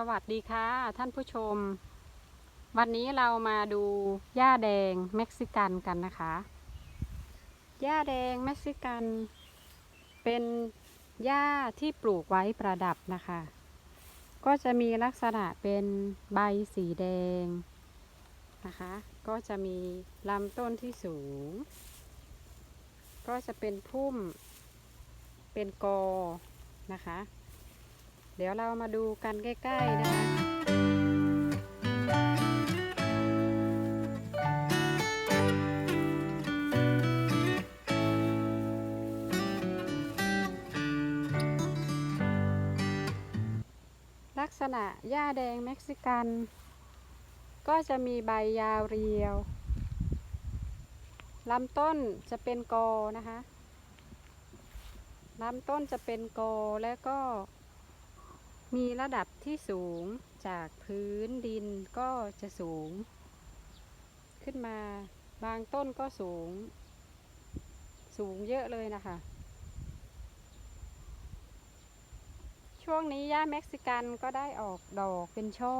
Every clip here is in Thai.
สวัสดีค่ะท่านผู้ชม วันนี้เรามาดูหญ้าแดงเม็กซิกันกันนะคะหญ้าแดงเม็กซิกัน เป็นหญ้าที่ปลูกไว้ประดับนะคะ ก็จะมีลักษณะเป็นใบสีแดงนะคะ ก็จะมีลำต้นที่สูง ก็จะเป็นพุ่มเป็นกอนะคะ เดี๋ยวเรามาดูกันใกล้ๆนะคะลักษณะหญ้าแดงเม็กซิกัน ก็จะมีใบยาวเรียวลำต้นจะเป็นกอนะคะลำต้นจะเป็นกอและก็ มีระดับที่สูงจากพื้นดินก็จะสูง ขึ้นมาบางต้นก็สูง สูงเยอะเลยนะคะ ช่วงนี้ย่าเม็กซิกันก็ได้ออกดอกเป็นช่อ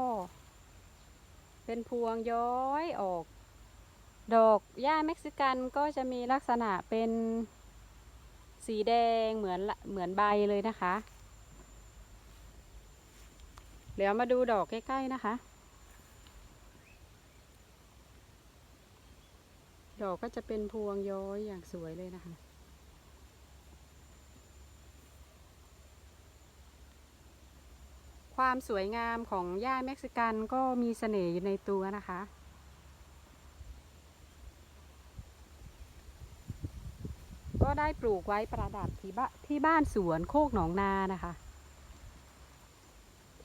เป็นพวงย้อยออก ดอกย่าเม็กซิกันก็จะมีลักษณะเป็นสีแดงเหมือนเหมือนใบเลยนะคะ เดี๋ยวมาดูดอกใกล้ ๆ นะคะ ดอกก็จะเป็นพวงย้อยอย่างสวยเลยนะคะ ความสวยงามของหญ้าเม็กซิกันก็มีเสน่ห์อยู่ในตัวนะคะก็ได้ปลูกไว้ประดับที่บ้านที่บ้านสวนโคกหนองนานะคะ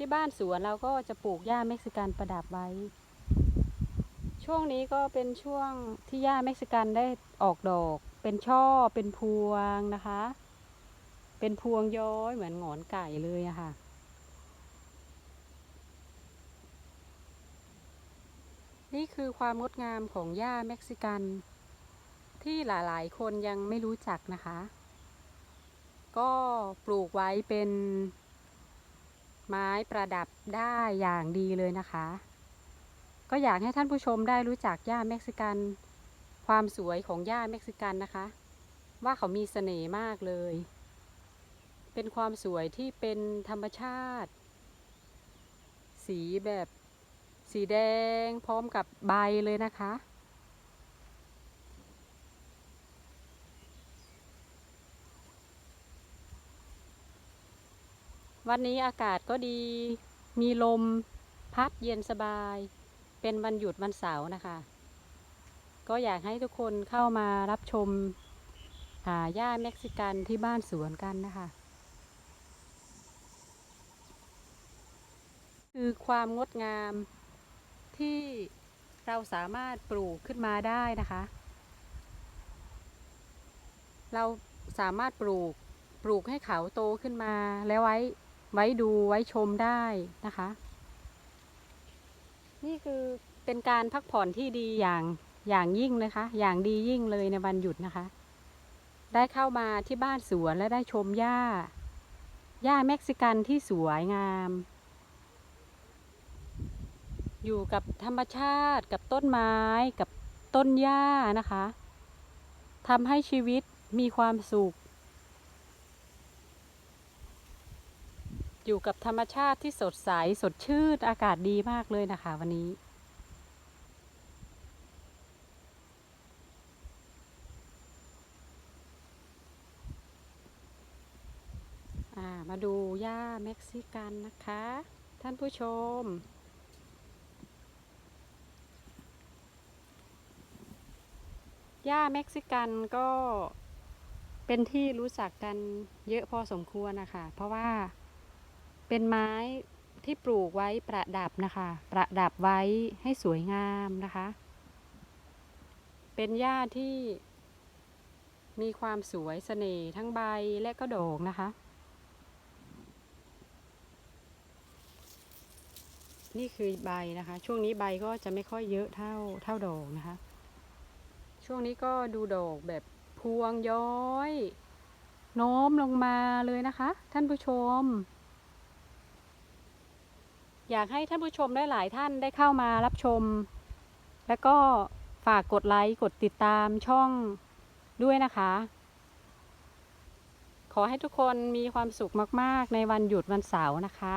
ที่บ้านสวนเราก็จะปลูกหญ้าเม็กซิกันประดับไว้ ช่วงนี้ก็เป็นช่วงที่หญ้าเม็กซิกันได้ออกดอก เป็นช่อเป็นพวงนะคะ เป็นพวงย้อยเหมือนหงอนไก่เลยอะค่ะนี่คือความงดงามของหญ้าเม็กซิกัน ที่หลายๆ คนยังไม่รู้จักนะคะ ก็ปลูกไว้เป็น ไม้ประดับได้อย่างดีเลยนะคะ ก็อยากให้ท่านผู้ชมได้รู้จักหญ้าเม็กซิกัน ความสวยของหญ้าเม็กซิกันนะคะ ว่าเขามีเสน่ห์มากเลย เป็นความสวยที่เป็นธรรมชาติ สีแบบสีแดงพร้อมกับใบเลยนะคะ วันนี้อากาศก็ดี มีลม พัดเย็นสบาย เป็นวันหยุดวันเสาร์นะคะ ก็อยากให้ทุกคนเข้ามารับชมหาหญ้าเม็กซิกันที่บ้านสวนกันนะคะ คือความงดงามที่เราสามารถปลูกขึ้นมาได้นะคะ เราสามารถปลูกปลูกให้เขาโตขึ้นมาแล้วไว้ ไว้ดูไว้ชมได้นะคะ นี่คือเป็นการพักผ่อนที่ดีอย่างอย่างยิ่งนะคะ อย่างดียิ่งเลยในวันหยุดนะคะ ได้เข้ามาที่บ้านสวนและได้ชมหญ้าหญ้าเม็กซิกันที่สวยงาม อยู่กับธรรมชาติกับต้นไม้กับต้นหญ้านะคะทำให้ชีวิตมีความสุข อยู่กับธรรมชาติที่สดใสสดชื่นอากาศดีมากเลยนะคะ วันนี้ามาดูหญ้าเม็กซิกันนะคะ ท่านผู้ชม หญ้าเม็กซิกันก็เป็นที่รู้จักกันเยอะพอสมควรนะคะ เพราะว่า เป็นไม้ที่ปลูกไว้ประดับนะคะ ประดับไว้ให้สวยงามนะคะ เป็นหญ้าที่มีความสวยเสน่ห์ทั้งใบและก็ดอกนะคะ นี่คือใบนะคะ ช่วงนี้ใบก็จะไม่ค่อยเยอะเท่าเท่าดอกนะคะ ช่วงนี้ก็ดูดอกแบบพวงย้อย โน้มลงมาเลยนะคะ ท่านผู้ชม อยากให้ท่านผู้ชมได้หลายท่านได้เข้ามารับชม แล้วก็ฝากกดไลค์กดติดตามช่องด้วยนะคะ ขอให้ทุกคนมีความสุขมาก ๆ ในวันหยุดวันเสาร์นะคะ